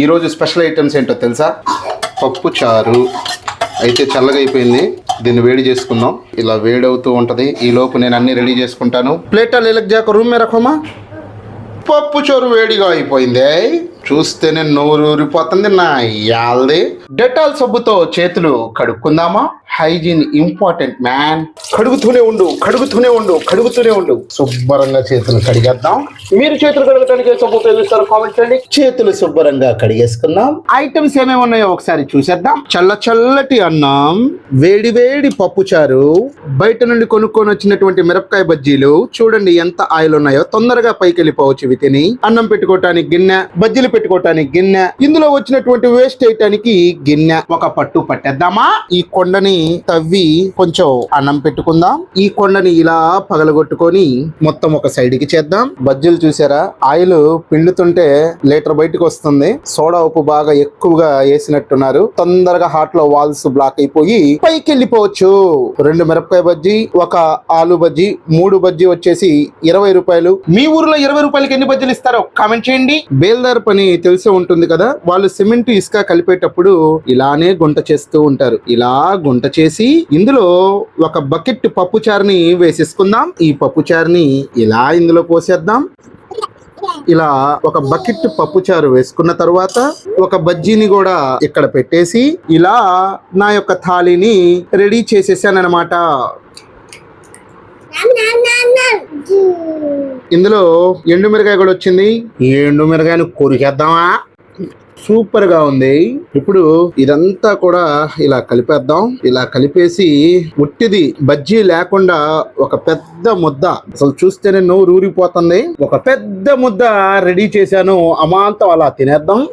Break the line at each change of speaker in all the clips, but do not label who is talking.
ఈరోజు special items ఏంటో తెలుసా? పప్పు చారు. అయితే చల్లగా అయిపోయింది దీన్ని వేడి చేసుకుందాం. ఇలా వేడి అవుతూ ఈలోపు ఈ లోపు నేను అన్ని రెడీ చేసుకుంటాను. ప్లేట్ లేలక్ జాక రూమ్ మే రఖోమా? పప్పు చారు వేడిగా అయిపోయింది. చూస్తేనే నోరు ఊరిపోతుంది నా యాల్ది డెటాల్ సబ్బుతో చేతులు కడుక్కుందామా? Hygiene important man. కడుగుతూనే ఉండు కడుగుతూనే ఉండు కడుగుతూనే ఉండు. శుభ్రంగా చేతులు కడిగేద్దాం. మీరు చేతులు కడగడానికి ఏ సబ్బు ఉపయోగిస్తారు? కామెంట్ చేయండి. చేతులు శుభ్రంగా కడిగేసుకుందాం. ఐటమ్స్ ఏమేమి ఉన్నాయో ఒకసారి చూసేద్దాం. చల్ల చల్లటి అన్నం వేడి వేడి పప్పు చారు బయట నుండి కొనుక్కొని వచ్చినటువంటి మిరపకాయ బజ్జీలు. చూడండి ఎంత ఆయిల్ ఉన్నాయో. తొందరగా పైకి వెళ్ళిపోవచ్చు ఇవి తిని. అన్నం పెట్టుకోవటానికి గిన్నె బజ్జీలు పెట్టుకోవటానికి గిన్నె. ఇందులో వచ్చినటువంటి వేస్ట్ చేయటానికి గిన్నె. ఒక పట్టు పట్టేద్దామా? ఈ కొండని తవ్వి కొంచెం అన్నం పెట్టుకుందాం. ఈ కొండని ఇలా పగలగొట్టుకొని మొత్తం ఒక సైడ్కి చేద్దాం. బజ్జీలు చూసారా? ఆయిల్ పిండుతుంటే లీటర్ బయటకు వస్తుంది. సోడా ఉప్పు బాగా ఎక్కువగా వేసినట్టున్నారు. తొందరగా హాట్లో వాల్స్ బ్లాక్ అయిపోయి పైకి వెళ్ళిపోవచ్చు. రెండు మిరపకాయ బజ్జీ ఒక ఆలు బజ్జీ మూడు బజ్జీ వచ్చేసి ఇరవై రూపాయలు. మీ ఊర్లో ఇరవై రూపాయలకి ఎన్ని బజ్జీలు ఇస్తారో కామెంట్ చేయండి. బేల్దార్ పని తెలిసే ఉంటుంది కదా వాళ్ళు సిమెంట్ ఇసుక కలిపేటప్పుడు ఇలానే గుంట చేస్తూ ఉంటారు. ఇలా గుంట చేసి ఇందులో ఒక బకెట్ పప్పు చారుని వేసేసుకుందాం. ఈ పప్పు చారుని ఇలా ఇందులో పోసేద్దాం. ఇలా ఒక బకెట్ పప్పు చారు వేసుకున్న తర్వాత ఒక బజ్జీని కూడా ఇక్కడ పెట్టేసి ఇలా నా యొక్క థాలీని రెడీ చేసేసానమాట ఇందులో ఎండు మిరకాయ కూడా వచ్చింది. ఈ ఎండు మిరకాయను కొరికేద్దామా? సూపర్గా ఉంది. ఇప్పుడు ఇదంతా కూడా ఇలా కలిపేద్దాం. ఇలా కలిపేసి ఉట్టిది బజ్జీ లేకుండా ఒక పెద్ద ముద్ద. అసలు చూస్తేనే నోరు ఊరిపోతుంది. ఒక పెద్ద ముద్ద రెడీ చేశాను. అమాంతం అలా తినేద్దాం.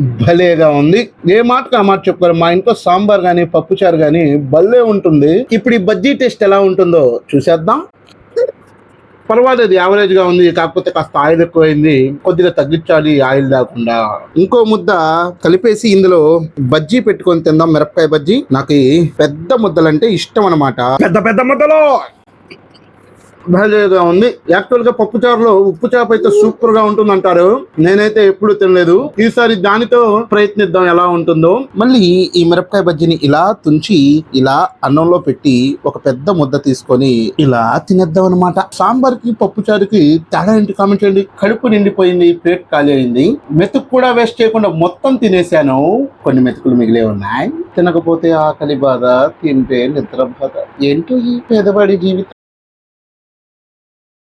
భలేగా ఉంది. ఏ మాటకు ఆ మాట చెప్పుకోరు. మా ఇంట్లో సాంబార్ గానీ పప్పుచారు గానీ భలే ఉంటుంది. ఇప్పుడు ఈ బజ్జీ టేస్ట్ ఎలా ఉంటుందో చూసేద్దాం. పర్వాలేదు యావరేజ్గా ఉంది కాకపోతే కాస్త ఆయిల్ ఎక్కువైంది కొద్దిగా తగ్గించాలి ఆయిల్ లేకుండా. ఇంకో ముద్ద కలిపేసి ఇందులో బజ్జీ పెట్టుకొని తిందాం మిరపకాయ బజ్జీ. నాకు పెద్ద ముద్దలంటే ఇష్టం అన్నమాట. పెద్ద పెద్ద ముద్దలో! భలేగా ఉంది. యాక్చువల్గా పప్పు చారులో ఉప్పు చేప అయితే సూపర్గా ఉంటుంది అంటారు నేనైతే ఎప్పుడు తినలేదు. ఈసారి దానితో ప్రయత్నిద్దాం ఎలా ఉంటుందో. మళ్ళీ ఈ మిరపకాయ బజ్జీని ఇలా తుంచి ఇలా అన్నంలో పెట్టి ఒక పెద్ద ముద్ద తీసుకొని ఇలా తినేద్దాం అనమాట సాంబార్కి పప్పు చారుకి తేడా ఏంటి కామెంట్ చేయండి. కడుపు నిండిపోయింది ప్లేట్ ఖాళీ అయింది. మెతుకు కూడా వేస్ట్ చేయకుండా మొత్తం తినేసాను. కొన్ని మెతుకులు మిగిలే ఉన్నాయి. తినకపోతే ఆకలి బాధ తింటే నిద్ర బాధ. ఏంటో ఈ పేదవాడి జీవితం.